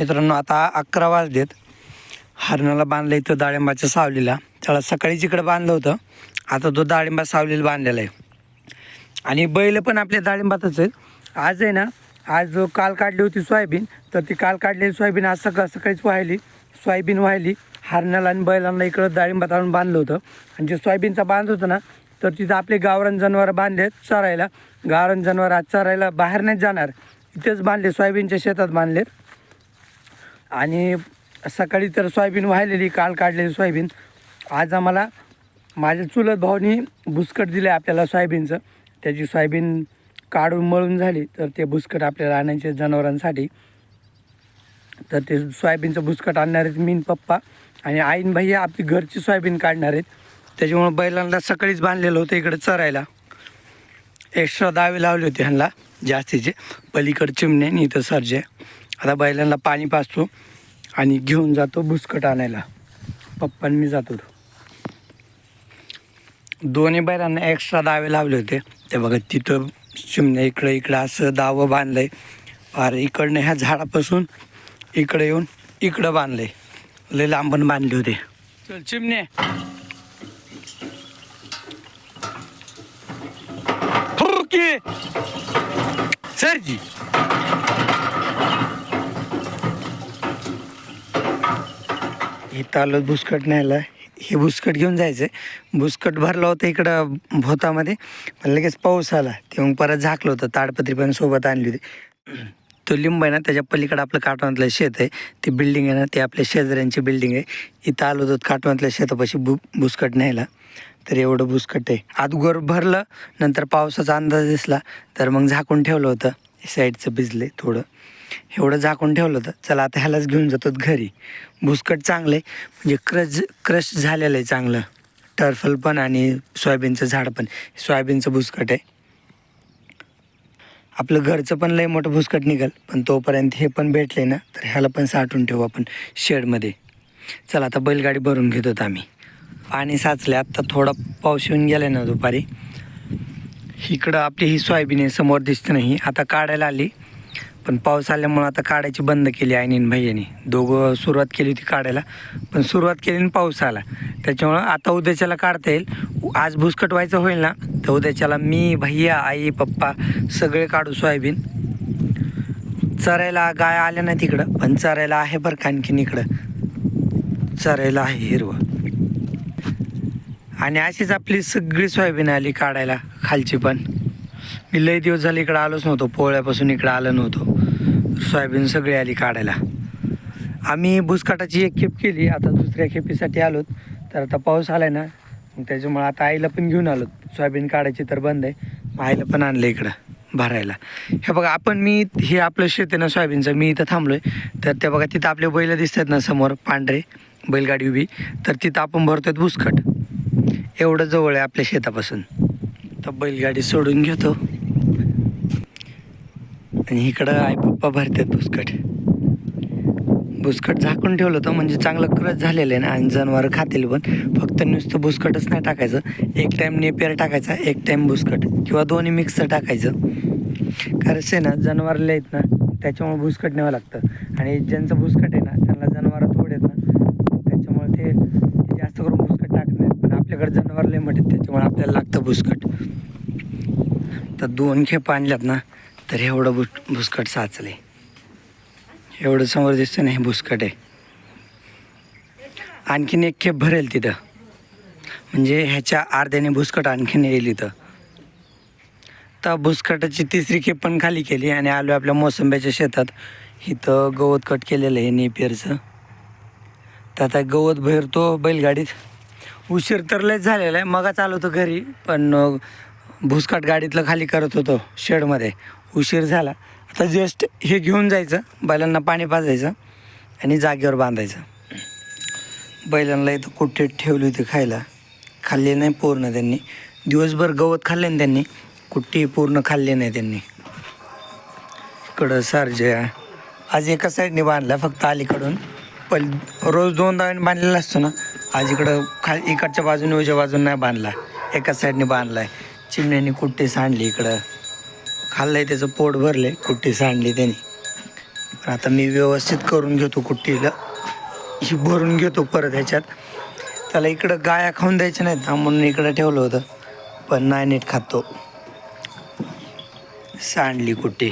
मित्रांनो आता अकरा वाजलेत. हरणाला बांधलं इथं डाळिंबाच्या सावलीला. त्याला सकाळी जिकडं बांधलं होतं आता तो डाळिंबा सावलीला बांधलेला आहे. आणि बैल पण आपल्या डाळिंबातच आहेत. आज आहे ना आज जो काल काढली होती सोयाबीन तर ती काल काढलेली सोयाबीन आज सकाळ सकाळीच वाहिली. सोयाबीन वाहिली हरणाला आणि बैलांना इकडं डाळिंबात आणून बांधलं होतं. आणि जे सोयाबीनचा बांध होतं ना तर तिथं आपले गावरान जनावर बांधले आहेत चरायला. गावरान जनावर आज चरायला बाहेर नाही जाणार. इथेच बांधले सोयाबीनच्या शेतात बांधलेत. आणि सकाळी तर सोयाबीन वाहिलेली काल काढलेली सोयाबीन. आज आम्हाला माझ्या चुलत भाऊनी भुसकट दिले आपल्याला सोयाबीनचं. त्याची सोयाबीन काढून मळून झाली तर ते भुसकट आपल्याला आणायचे जनावरांसाठी. तर ते सोयाबीनचं भुसकट आणणार आहेत मीन पप्पा. आणि आईन भाई आपली घरची सोयाबीन काढणार आहेत. त्याच्यामुळं बैलांना सकाळीच बांधलेलं होतं इकडे चरायला. एक्स्ट्रा दावे लावले होते ह्यांना जास्तीचे. पलीकडे चिमणे आणि इथं सरजे. आता बैलांना पाणी पाचतो आणि घेऊन जातो भुसकट आणायला. पप्पा मी जातो दोन्ही बैलांना एक्स्ट्रा दावे लावले होते. ते बघा तिथं चिमण्या इकडं इकडं असं दावं बांधलंय. फार इकडनं ह्या झाडापासून इकडे येऊन इकडं बांधलंय. लय लांबण बांधले होते. चल चिमणे सरजी. इथं आलो भुसकट न्यायला हे भुसकट घेऊन जायचं भुसकट भरलं होतं इकडं भोतामध्ये पण लगेच पाऊस आला. ते मग परत झाकलं होतं. ताडपत्री पण सोबत आणली होती. तो लिंब आहे ना त्याच्या पलीकडं आपलं काटवांतलं शेत आहे. ती बिल्डिंग आहे ना ते आपल्या शेजाऱ्यांची बिल्डिंग आहे. इथं आलो होतो काटवांतल्या शेतापाशी भु भुसकट न्यायला. तर एवढं भुसकट आहे. आदगोर भरलं नंतर पावसाचा अंदाज दिसला तर मग झाकून ठेवलं होतं. साईडचं भिजले थोडं. एवढं झाकून ठेवलं होतं चला आता ह्यालाच घेऊन जातो घरी. भुसकट चांगलं आहे म्हणजे क्रश क्रश झालेलं आहे चांगलं. टर्फल पण आणि सोयाबीनचं झाड पण. सोयाबीनचं भुसकट आहे. आपलं घरचं पण लय मोठं भुसकट निघाल पण तोपर्यंत हे पण भेटले ना तर ह्याला पण साठवून ठेवू आपण शेडमध्ये. चला आता बैलगाडी भरून घेतो आम्ही. पाणी साचले आत्ता थोडा पाऊस येऊन गेला ना दुपारी. इकडं आपली ही सोयाबीन आहे समोर दिसते नाही. आता काढायला आली पण पाऊस आल्यामुळं आता काढायची बंद केली आईनीन भैयानी. दोघं सुरुवात केली होती काढायला पण सुरुवात केली आणि पाऊस आला. त्याच्यामुळं आता उद्याच्याला काढता येईल. आज भुसकट व्हायचं होईल ना तर उद्याच्याला मी भैया आई पप्पा सगळे काढू सोयाबीन. चरायला गाय आल्या नाही तिकडं पण चरायला आहे बरं का आणखीन इकडं. चरायला आहे हिरवं. आणि अशीच आपली सगळी सोयाबीन आली काढायला खालची पण. मी लई दिवस झाले इकडं आलोच नव्हतो पोळ्यापासून इकडं आलो नव्हतो. सोयाबीन सगळी आली काढायला. आम्ही भुसकाटाची एक खेप केली आता दुसऱ्या खेपीसाठी आलोत. तर आता पाऊस आलाय ना मग त्याच्यामुळं आता आईला पण घेऊन आलो. सोयाबीन काढायची तर बंद आहे. मग आईला पण आणलं इकडं भरायला. हे बघा आपण मी हे आपलं शेत आहे ना सोयाबीनचं मी इथं थांबलो आहे तर ते बघा तिथं आपले बैल दिसतात ना समोर पांढरे बैलगाडी उभी. तर तिथं आपण भरतोय भुसकट. एवढं जवळ आहे आपल्या शेतापासून. तर बैलगाडी सोडून घेतो. आणि इकडं आई पप्पा भरतात भुसकट भुसकट झाकून ठेवलं होतं म्हणजे चांगलं क्रच झालेलं आहे ना आणि जनावर खातील पण. फक्त नुसतं भुसकटच नाही टाकायचं. एक टाईम नेपियर टाकायचा एक टाईम भुसकट किंवा दोन्ही मिक्सर टाकायचं. कारण आहे ना जनावरले आहेत ना त्याच्यामुळे भुसकट न्यावं लागतं. आणि ज्यांचं भुसकट आहे ना त्यांना जनावर थोडे आहेत ना त्याच्यामुळे ते ते जास्त करून भुसकट टाकत नाहीत पण आपल्याकडे जनावर लय मोठे त्याच्यामुळे आपल्याला लागतं भुसकट. तर दोन खेप आणल्यात ना तर एवढं भुस भुसकट साचले एवढं समोर दिसतं ना हे भुसकट आहे. आणखीन एक खेप भरेल तिथं. म्हणजे ह्याच्या अर्ध्याने भुसकट आणखीन येईल इथं. तर भुसकटाची तिसरी खेप पण खाली केली आणि आलो आपल्या मोसंब्याच्या शेतात. इथं गवत कट केलेलं आहे नेपियरचं. तर आता गवत भरतो बैलगाडीत. उशीर तर लयच झालेला आहे. मगाच आलो होतो घरी पण भुसकाट गाडीतलं खाली करत होतो शेडमध्ये. उशीर झाला. आता जस्ट हे घेऊन जायचं बैलांना पाणी पाजायचं आणि जागेवर बांधायचं. बैलांना इथं कुठे ठेवली होती खायला? खाल्ली नाही पूर्ण त्यांनी. दिवसभर गवत खाल्ले ना त्यांनी. कुठेही पूर्ण खाल्ले नाही त्यांनी. इकडं सारजे आज एका साईडने बांधला फक्त अलीकडून. पल रोज दोन दाव्याने बांधलेला असतो ना. आज इकडं खा इकडच्या बाजूने उजव्या बाजूने नाही बांधला. एकाच साईडने बांधला आहे चिमण्याने कुट्टी सांडली इकडं. खाल्लंय त्याचं पोट भरले कुट्टी सांडली त्यांनी. पण आता मी व्यवस्थित करून घेतो कुट्टीला. ही भरून घेतो परत ह्याच्यात. त्याला इकडं गाया खाऊन द्यायच्या नाहीत ना म्हणून इकडं ठेवलं होतं. पण नाही नीट खातो. सांडली कुट्टी.